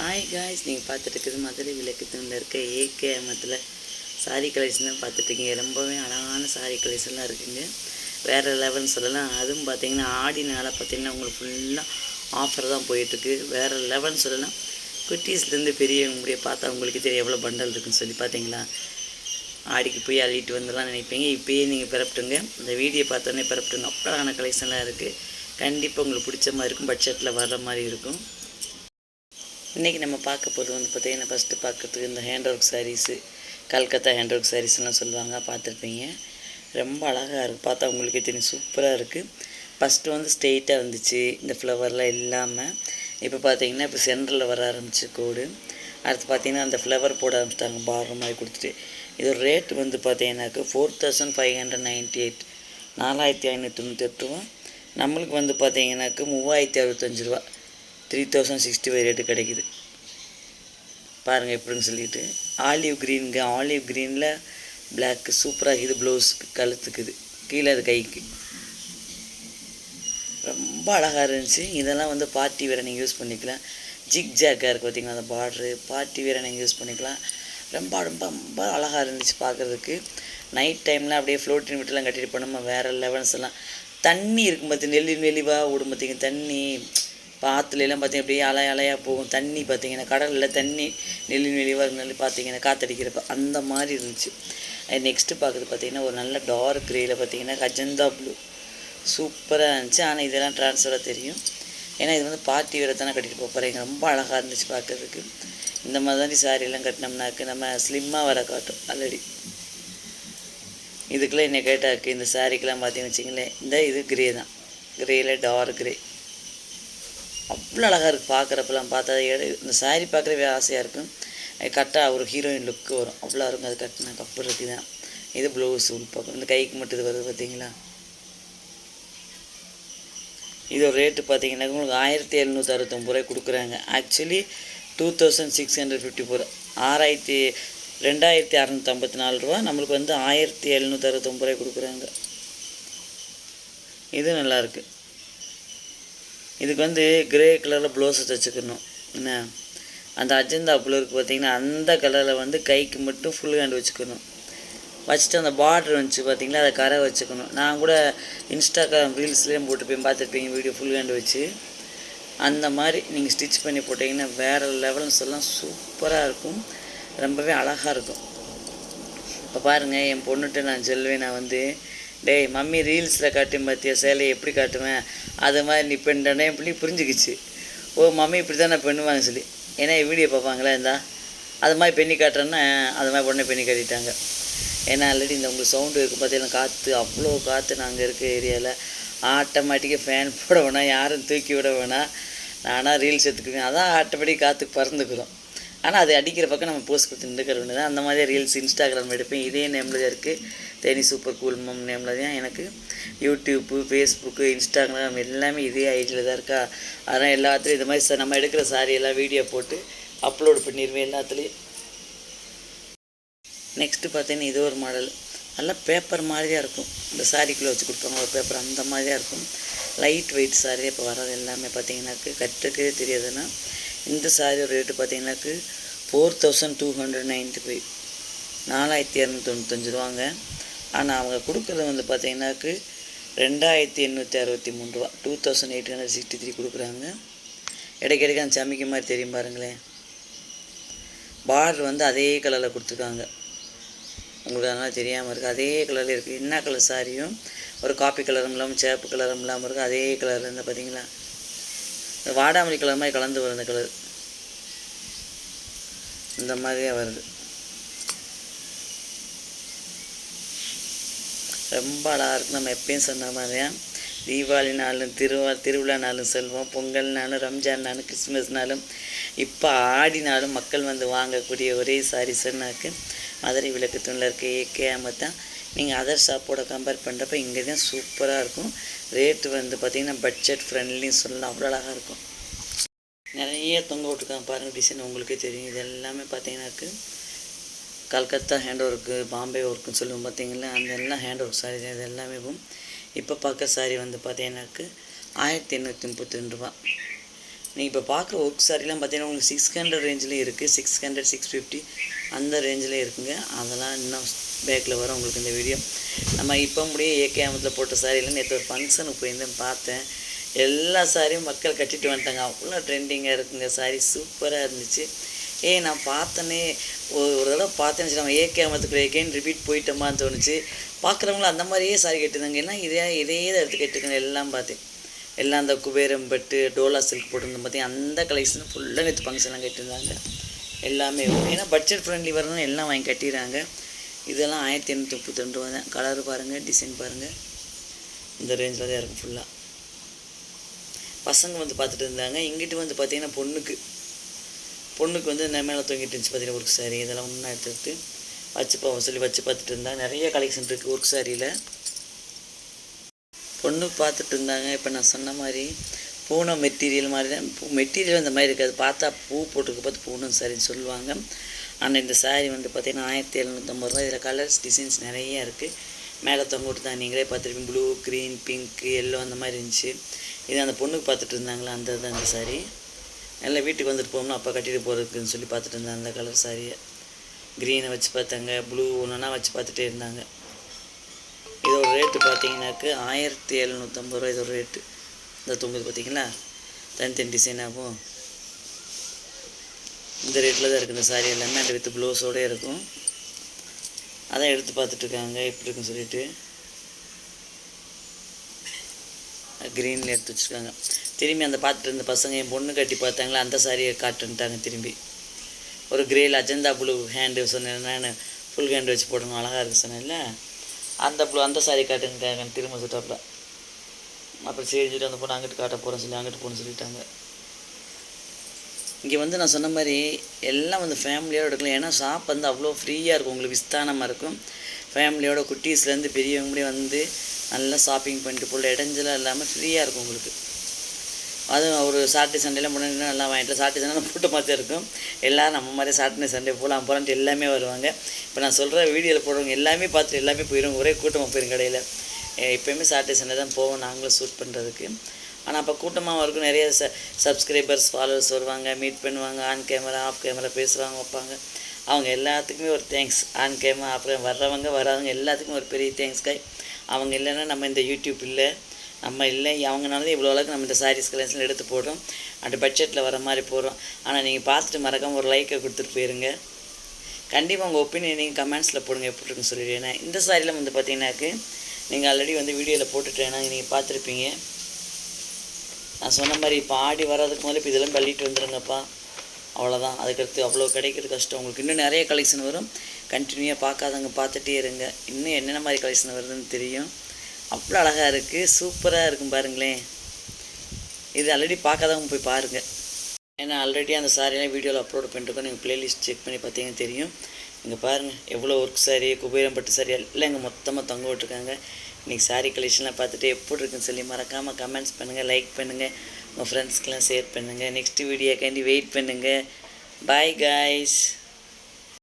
Hi guys நீங்கள் பார்த்துட்டு இருக்குது மதுரை விளக்கத்தில் இருக்க ஏகே அமத்தில் சாரி கலெக்ஷன் தான் பார்த்துட்ருக்கீங்க ரொம்பவே அழகான சாரி கலெக்ஷன்லாம் இருக்குங்க. வேறு லெவல்னு சொல்லலாம். அதுவும் பார்த்தீங்கன்னா ஆடினால பார்த்தீங்கன்னா உங்களுக்கு ஃபுல்லாக ஆஃபர் தான் போயிட்டுருக்கு. வேறு லெவல்னு சொல்லலாம். குட்டீஸ்லேருந்து பெரியவங்க முடிய பார்த்தா உங்களுக்கு தெரியும் எவ்வளோ பண்டல் இருக்குன்னு சொல்லி பார்த்தீங்களா? ஆடிக்கு போய் அள்ளிட்டு வந்துடலாம் நினைப்பீங்க. இப்போயே நீங்கள் பிறப்பிட்டுங்க. இந்த வீடியோ பார்த்தோன்னே பிறப்பிட்டுங்க. அப்புறம் கலெக்ஷன்லாம் இருக்குது கண்டிப்பாக உங்களுக்கு பிடிச்ச மாதிரி இருக்கும். பட்ஜெட்டில் வர்ற மாதிரி இருக்கும். இன்றைக்கி நம்ம பார்க்க போகிறது வந்து பார்த்திங்கன்னா ஃபஸ்ட்டு பார்க்கறதுக்கு இந்த hand work sarees Calcutta hand work சாரீஸ்லாம் சொல்லுவாங்க பார்த்துருப்பீங்க. ரொம்ப அழகாக இருக்குது பார்த்தா உங்களுக்கே தெரியும் சூப்பராக இருக்குது ஃபஸ்ட்டு வந்து ஸ்ட்ரெயிட்டாக வந்துச்சு இந்த ஃப்ளவர்லாம் இல்லாமல் இப்போ பார்த்தீங்கன்னா இப்போ சென்டரில் வர ஆரம்பிச்சு கோடு. அடுத்து பார்த்தீங்கன்னா அந்த ஃப்ளவர் போட ஆரம்பிச்சிட்டாங்க பார்டர் மாதிரி கொடுத்துட்டு. இது ரேட் வந்து பார்த்தீங்கன்னாக்கு four thousand five hundred ninety eight நாலாயிரத்தி ஐநூற்றி தொண்ணூற்றி எட்டு ரூபா. நம்மளுக்கு வந்து பார்த்தீங்கன்னாக்கு மூவாயிரத்தி அறுபத்தஞ்சு ரூபா. Three thousand sixty five rate கிடைக்குது. பாருங்கள் எப்படின்னு சொல்லிட்டு. ஆலிவ் க்ரீனுங்க ஆலிவ் க்ரீனில் பிளாக்கு சூப்பராக இது ப்ளவுஸ்க்கு கழுத்துக்குது. கீழே அது கைக்கு. ரொம்ப அழகாக இருந்துச்சு. இதெல்லாம் வந்து பார்ட்டி வேறு நீங்கள் யூஸ் பண்ணிக்கலாம். ஜிக் ஜாக்காக இருக்குது பார்த்திங்களா அந்த பார்ட்ரு பார்ட்டி வேறு நீங்கள் யூஸ் பண்ணிக்கலாம். ரொம்ப ரொம்ப ரொம்ப அழகாக இருந்துச்சு பார்க்குறதுக்கு நைட் டைமில் அப்படியே ஃப்ளோட்டின் விட்டுலாம் கட்டிட்டு போனோமா வேறு லெவல்ஸ் எல்லாம். தண்ணி இருக்கும் பார்த்து நெல்லி நெளிவாக விடும் பார்த்திங்க தண்ணி. பாத்துலலாம் பார்த்தீங்கன்னா அப்படியே அலை அலையாக போகும். தண்ணி பார்த்தீங்கன்னா கடலில் தண்ணி நெல்லி நெளிவாக இருந்தாலும் பார்த்தீங்கன்னா காத்தடிக்கிறப்ப அந்த மாதிரி இருந்துச்சு. நெக்ஸ்ட்டு பார்க்குறது பார்த்தீங்கன்னா ஒரு நல்ல டார்க் க்ரேயில் பார்த்தீங்கன்னா கஜந்தா ப்ளூ சூப்பராக இருந்துச்சு. ஆனால் இதெல்லாம் ட்ரான்ஸ்ஃபராக தெரியும். ஏன்னா இது வந்து பார்ட்டி வேறு தானே கட்டிட்டு போகிறீங்க ரொம்ப அழகாக இருந்துச்சு பார்க்குறதுக்கு இந்த மாதிரி சாரியெல்லாம் கட்டினோம்னாக்கு நம்ம ஸ்லிம்மாக வர காட்டும் ஆல்ரெடி இதுக்கெல்லாம் என்ன கேட்டாக்கு இந்த சாரீக்கெல்லாம் பார்த்தீங்கன்னு வச்சிங்களேன் இந்த இது கிரே தான். கிரேயில் டார்க் கிரே அவ்வளோ அழகாக இருக்குது பார்க்குறப்பெல்லாம். பார்த்தா இந்த சாரீ பார்க்குறவே ஆசையாக இருக்கும். கரெக்டாக ஒரு ஹீரோயின் லுக்கு வரும். அவ்வளோ இருக்கும் அது கட்டினா கப்புறதுக்கு தான். இது ப்ளவுஸ் உள்பக்கம் இந்த கைக்கு மட்டும் இது வருது பார்த்தீங்களா? இதோட ரேட்டு பார்த்தீங்கன்னா உங்களுக்கு ஆயிரத்தி எழுநூற்றி அறுபத்தொம்பது ரூபாய் கொடுக்குறாங்க. Actually two thousand six hundred fifty four ஆறாயிரத்தி ரெண்டாயிரத்தி அறநூற்றி ஐம்பத்தி நாலு ரூபா நம்மளுக்கு வந்து ஆயிரத்தி எழுநூற்றி அறுபத்தொம்பது ரூபாய் கொடுக்குறாங்க. இது நல்லாயிருக்கு இதுக்கு வந்து கிரே கலரில் ப்ளவுஸை தைச்சுக்கணும் என்ன? அந்த அஜந்தா இருக்குது பார்த்தீங்கன்னா அந்த கலரில் வந்து கைக்கு மட்டும் ஃபுல் ஹேண்ட் வச்சுக்கணும். வச்சுட்டு அந்த பார்டர் வந்துச்சு பார்த்தீங்களா அதை கரை வச்சுக்கணும். நான் கூட இன்ஸ்டாகிராம் ரீல்ஸ்லேயும் போட்டுப்பேன் பார்த்துருப்பீங்க வீடியோ ஃபுல் ஹேண்ட் வச்சு. அந்த மாதிரி நீங்கள் ஸ்டிச் பண்ணி போட்டிங்கன்னா வேறு லெவல்னு சொல்லலாம் சூப்பராக இருக்கும். ரொம்பவே அழகாக இருக்கும். இப்போ பாருங்கள் என் பொண்ணுகிட்ட நான் சொல்வேன் நான் வந்து டேய் மம்மி ரீல்ஸில் காட்டும் பார்த்திய சேலையை எப்படி காட்டுவேன்? அது மாதிரி நீ பெண்டனே பண்ணி புரிஞ்சுக்கிச்சு. ஓ மம்மி இப்படி தானே பண்ணுவாங்க சொல்லி. ஏன்னா வீடியோ பார்ப்பாங்களா இருந்தா அது மாதிரி பெண்ணி காட்டுறேன்னா அது மாதிரி உடனே பெண்ணி காட்டிட்டாங்க. ஏன்னா ஆல்ரெடி இந்த உங்களுக்கு சவுண்டு இருக்குது பார்த்தீங்கன்னா காற்று அவ்வளோ காற்று நாங்கள் இருக்க ஏரியாவில் ஆட்டோமேட்டிக்காக ஃபேன் போட வேணாம் யாரும் தூக்கி விட வேணாம். நானாக ரீல்ஸ் எடுத்துக்குவேன். அதான் ஆட்டோமேட்டிக் காற்று பறந்துக்கிறோம். ஆனால் அது அடிக்கிற பக்கம் நம்ம போஸ்ட் கொடுத்து நின்றுக்கிற வேண்டியது தான் அந்த மாதிரி ரீல்ஸ் இன்ஸ்டாகிராம் எடுப்பேன். இதே நேமில் தான் இருக்குது தேனி சூப்பர் கூல் மம் நேமில் தான் எனக்கு. யூடியூப்பு ஃபேஸ்புக்கு இன்ஸ்டாகிராம் எல்லாமே இதே ஐடியில் தான் இருக்கா. அதனால் எல்லாத்துலேயும் இது மாதிரி ச- நம்ம எடுக்கிற சாரி எல்லாம் வீடியோ போட்டு அப்லோட் பண்ணிடுவேன் எல்லாத்துலேயும். நெக்ஸ்ட்டு பார்த்தீங்கன்னா இது ஒரு மாடல் நல்லா பேப்பர் மாதிரியாக இருக்கும். இந்த சாரிக்குள்ளே வச்சு கொடுப்பாங்க. ஒரு பேப்பர் அந்த மாதிரியாக இருக்கும். லைட் வெயிட் சாரி இப்போ வர்றது எல்லாமே பார்த்தீங்கன்னாக்கு கட்டுக்கவே தெரியாதுன்னா இந்த sari rate பார்த்தீங்கன்னாக்கு four thousand two hundred ninety five நாலாயிரத்தி இரநூத்தி தொண்ணூத்தஞ்சு ரூபாங்க. ஆனால் அவங்க கொடுக்குறது வந்து பார்த்தீங்கன்னாக்கு ரெண்டாயிரத்தி எண்ணூற்றி அறுபத்தி மூணு ரூபா. Two thousand eight hundred sixty three கொடுக்குறாங்க இடைக்கிடைக்கு அந்த சமைக்க மாதிரி தெரியும் பாருங்களேன். பார்டர் வந்து அதே கலரில் கொடுத்துருக்காங்க. உங்களுக்கு அதனால் தெரியாமல் இருக்குது அதே கலரில் இருக்குது என்ன கலர் சாரியும் ஒரு காப்பி கலரும் இல்லாமல் சேப்பு கலரும் இல்லாமல் இருக்குது அதே கலரில் இருந்தால் பார்த்தீங்களா? வாடாமல்லி கலர் மாதிரி கலந்து வரும் இந்த கலர் இந்த மாதிரியே வருது. ரொம்ப அழகாக இருக்கு. நம்ம எப்பயும் சொன்ன மாதிரியா தீபாவளி நாளும் திருவா திருவிழா நாளும் செல்வோம். பொங்கல் நாளும் ரம்ஜான் நாளும் கிறிஸ்மஸ் நாளும். இப்போ ஆடி நாளும் மக்கள் வந்து வாங்கக்கூடிய ஒரே சாரி சொன்னாக்கு மதுரை விளக்கு தூணில் இருக்க ஏகே அம்மத்தான் நீங்கள் அதர் ஷாப்போட கம்பேர் பண்ணுறப்ப இங்கே தான் சூப்பராக இருக்கும். ரேட்டு வந்து பார்த்திங்கன்னா பட்ஜெட் ஃப்ரெண்ட்லின்னு சொல்லலாம் அவ்வளோ அழகாக இருக்கும். நிறைய தொங்க விட்டுருக்காங்க பாருங்கள் டிசைன் உங்களுக்கே தெரியும். இது எல்லாமே பார்த்தீங்கன்னாக்கு கல்கத்தா ஹேண்ட் ஒர்க்கு பாம்பே ஒர்க்குன்னு சொல்லுவோம் பார்த்தீங்களா அந்த எல்லாம் ஹேண்ட் ஒர்க் சாரி தான். இது எல்லாமே இப்போ பார்க்க சாரி வந்து பார்த்தீங்கன்னாக்கு ஆயிரத்தி எண்ணூற்றி முப்பத்தி ரெண்டு ரூபா. நீங்கள் இப்போ பார்க்குற ஒர்க் சாரிலாம் பார்த்தீங்கன்னா உங்களுக்கு சிக்ஸ் ஹண்ட்ரட் ரேஞ்சில் இருக்குது சிக்ஸ் ஹண்ட்ரட் சிக்ஸ் ஃபிஃப்டி அந்த ரேஞ்சில் இருக்குங்க. அதெல்லாம் இன்னும் பேக்கில் வரும். உங்களுக்கு இந்த வீடியோ நம்ம இப்போ முடிய ஏகே அமத்தில் போட்ட சாரியில் நேற்று ஒரு ஃபங்க்ஷனுக்கு போயிருந்தேன் பார்த்தேன். எல்லா சாரியும் மக்கள் கட்டிட்டு வந்துட்டாங்க. அவ்வளோ ட்ரெண்டிங்காக இருக்குங்க. சாரி சூப்பராக இருந்துச்சு. ஏய் நான் பார்த்தனே. ஒரு ஒரு தடவை பார்த்தேன்னு நம்ம ஏகே அமத்துக்குள்ள ஏகேன்னு ரிப்பீட் போயிட்டோமான்னு தோணுச்சு. பார்க்குறவங்களும் அந்த மாதிரியே சாரி கட்டிருந்தாங்க ஏன்னா இதே இதே தான் எடுத்து கட்டிருக்காங்க எல்லாம் பார்த்தேன் எல்லாம் அந்த குபேரம் பட்டு டோலா சில்க் போட்டிருந்தோம் பார்த்தீங்க அந்த கலெக்ஷன் ஃபுல்லாக நேற்று ஃபங்க்ஷன்லாம் கட்டியிருந்தாங்க. எல்லாமே. ஏன்னா பட்ஜெட் ஃப்ரெண்ட்லி வரணும் எல்லாம் வாங்கி கட்டிடுறாங்க. இதெல்லாம் ஆயிரத்தி எண்ணூற்றி முப்பத்தி ரெண்டு ரூபா தான். கலர் பாருங்கள் டிசைன் பாருங்கள் இந்த ரேஞ்சில் தான் இருக்கும் ஃபுல்லாக பசங்க வந்து பார்த்துட்டு இருந்தாங்க. இங்கிட்டு வந்து பார்த்தீங்கன்னா பொண்ணுக்கு. பொண்ணுக்கு வந்து இந்த மேலே தொங்கிட்டு இருந்துச்சு பார்த்தீங்கன்னா ஒர்க் சாரி இதெல்லாம் ஒன்றா எடுத்து எடுத்து வச்சு போவோம் சொல்லி வச்சு பார்த்துட்டு இருந்தாங்க. நிறைய கலெக்ஷன் இருக்குது ஒர்க் சாரியில் பொண்ணு பார்த்துட்டு இருந்தாங்க. இப்போ நான் சொன்ன மாதிரி பூனை மெட்டீரியல் மாதிரி தான். பூ மெட்டீரியல் அந்த மாதிரி இருக்காது. பார்த்தா பூ போட்டிருக்க. பார்த்து பூனம் சரின்னு சொல்லுவாங்க. ஆனால் இந்த saree வந்து பார்த்திங்கன்னா ஆயிரத்தி எழுநூற்றம்பது ரூபா இதில் கலர்ஸ் டிசைன்ஸ் நிறைய இருக்குது மேலே தொங்க விட்டு தான் நீங்களே பார்த்துருப்பீங்க. ப்ளூ க்ரீன் பிங்க் எல்லோ அந்த மாதிரி இருந்துச்சு. இது அந்த பொண்ணுக்கு பார்த்துட்டு இருந்தாங்களா? அந்த தான் அந்த saree. நல்லா வீட்டுக்கு வந்துட்டு போகணும் அப்போ கட்டிட்டு போகிறதுக்குன்னு சொல்லி பார்த்துட்டு இருந்தாங்க. அந்த கலர் சாரியை க்ரீனை வச்சு பார்த்தாங்க. ப்ளூ ஒன்றுனா வச்சு பார்த்துட்டே இருந்தாங்க. இதோட ரேட்டு பார்த்தீங்கன்னாக்கு ஆயிரத்தி எழுநூற்றம்பது ரூபா இதோட ரேட்டு இந்த தொங்குது பார்த்தீங்களா தனித்தனி டிசைன் ஆகும். இந்த ரேட்டில் தான் இருக்குது. இந்த சாரி எல்லாமே அந்த வித் ப்ளவுஸோடே இருக்கும். அதான் எடுத்து பார்த்துட்ருக்காங்க. எப்படி இருக்குன்னு சொல்லிட்டு. க்ரீனில் எடுத்து வச்சுருக்காங்க. திரும்பி அந்த பார்த்துட்டு இருந்த பசங்க என் பொண்ணு கட்டி பார்த்தாங்களா அந்த சாரியை காட்டுன்ட்டாங்க திரும்பி. ஒரு க்ரேயில் அஜந்தா ப்ளூ ஹேண்டு சொன்னேன். ஃபுல் ஹேண்டு வச்சு போடணும். அழகாக இருக்கு சொன்னேன்ல அந்த ப்ளூ அந்த சாரி காட்டுன்ட்டாங்க திரும்ப சுட்டாப்புல அப்புறம் சரி சொல்லிட்டு அந்த பொண்ணு அங்கிட்டு காட்ட போகிறேன் சொல்லி அங்கிட்டு போகணும்னு சொல்லிட்டாங்க. இங்கே வந்து நான் சொன்ன மாதிரி எல்லாம் வந்து ஃபேமிலியோடு எடுக்கலாம். ஏன்னா ஷாப் வந்து அவ்வளோ ஃப்ரீயாக இருக்கும். உங்களுக்கு விஸ்தானமாக இருக்கும். ஃபேமிலியோட குட்டீஸ்லேருந்து பெரியவங்களே வந்து நல்லா ஷாப்பிங் பண்ணிட்டு போகல. இடைஞ்சலாம் இல்லாமல் ஃப்ரீயாக இருக்கும் உங்களுக்கு. அதுவும் ஒரு சாட்டர்டே சண்டேலாம் முன்னாடி நல்லா வாங்கிட்டு சாட்டர்டே சண்டே போட்டு மாதிரி இருக்கும். எல்லோரும் நம்ம மாதிரி சாட்டர்டே சண்டே போகலாம் போகலான்ட்டு எல்லாமே வருவாங்க. இப்போ நான் சொல்கிற வீடியோவில் போடுறவங்க எல்லாமே பார்த்துட்டு எல்லாமே போயிடும் ஒரே கூட்டமாக போயிடும் கடையில். எப்போயுமே சாட்டர்டே சண்டே தான் போவோம். நாங்களும் ஷூட் பண்ணுறதுக்கு ஆனால் அப்போ கூட்டமாக இருக்கும். நிறைய ச சப்ஸ்கிரைபர்ஸ் ஃபாலோவர்ஸ் வருவாங்க. மீட் பண்ணுவாங்க. ஆன் கேமரா ஆஃப் கேமரா பேசுவாங்க வைப்பாங்க. அவங்க எல்லாத்துக்குமே ஒரு தேங்க்ஸ் ஆன் கேமரா அப்புறம் வர்றவங்க வராதவங்க எல்லாத்துக்குமே ஒரு பெரிய தேங்க்ஸ் காய் அவங்க இல்லைன்னா நம்ம இந்த யூடியூப் இல்லை. நம்ம இல்லை. அவங்கனால தான் இவ்வளோ அளவுக்கு நம்ம இந்த சாரீஸ் கலெக்ஷன் எடுத்து போடுறோம். அந்த பட்ஜெட்டில் வர மாதிரி போடுறோம். ஆனால் நீங்கள் பார்த்துட்டு மறக்காமல் ஒரு லைக்கை கொடுத்துட்டு போயிருங்க. கண்டிப்பாக உங்கள் ஒப்பீனியன் நீங்கள் கமெண்ட்ஸில் போடுங்க. எப்படி இருக்குன்னு சொல்லிடுறேன். இந்த சாரியில் வந்து பார்த்தீங்கன்னாக்கு நீங்கள் ஆல்ரெடி வந்து வீடியோவில் போட்டுட்டேன்னா நீங்கள் பார்த்துருப்பீங்க. நான் சொன்ன மாதிரி இப்போ ஆடி வர்றதுக்கு முதல்ல இப்போ இதெல்லாம் தள்ளிட்டு வந்துடுங்கப்பா அவ்வளோதான் அதுக்கடுத்து அவ்வளோ கிடைக்கிறது கஷ்டம். உங்களுக்கு இன்னும் நிறைய கலெக்ஷன் வரும். கண்டினியூவாக பார்க்காதவங்க பார்த்துட்டே இருங்க. இன்னும் என்னென்ன மாதிரி கலெக்ஷன் வருதுன்னு தெரியும். அவ்வளோ அழகாக இருக்குது சூப்பராக இருக்கும் பாருங்களேன். இது ஆல்ரெடி பார்க்காதவங்க போய் பாருங்கள் ஏன்னா ஆல்ரெடி அந்த சாரியெல்லாம் வீடியோவில் அப்லோட் பண்ணிருக்கோம். நீங்கள் ப்ளேலிஸ்ட் செக் பண்ணி பார்த்தீங்கன்னா தெரியும். இங்கே பாருங்கள் எவ்வளோ ஒர்க் சாரி குபேரம் பட்டு சாரி எல்லாம் இங்கே மொத்தமாக தொங்க விட்டுருக்காங்க. இன்றைக்கி சாரி கலெக்ஷன்லாம் பார்த்துட்டு எப்படி இருக்குன்னு சொல்லி மறக்காமல் கமெண்ட்ஸ் பண்ணுங்கள் லைக் பண்ணுங்கள் உங்கள் ஃப்ரெண்ட்ஸ்க்கெலாம் ஷேர் பண்ணுங்கள் நெக்ஸ்ட் வீடியோக்காண்டி வெயிட் பண்ணுங்கள் பாய் காய்ஸ்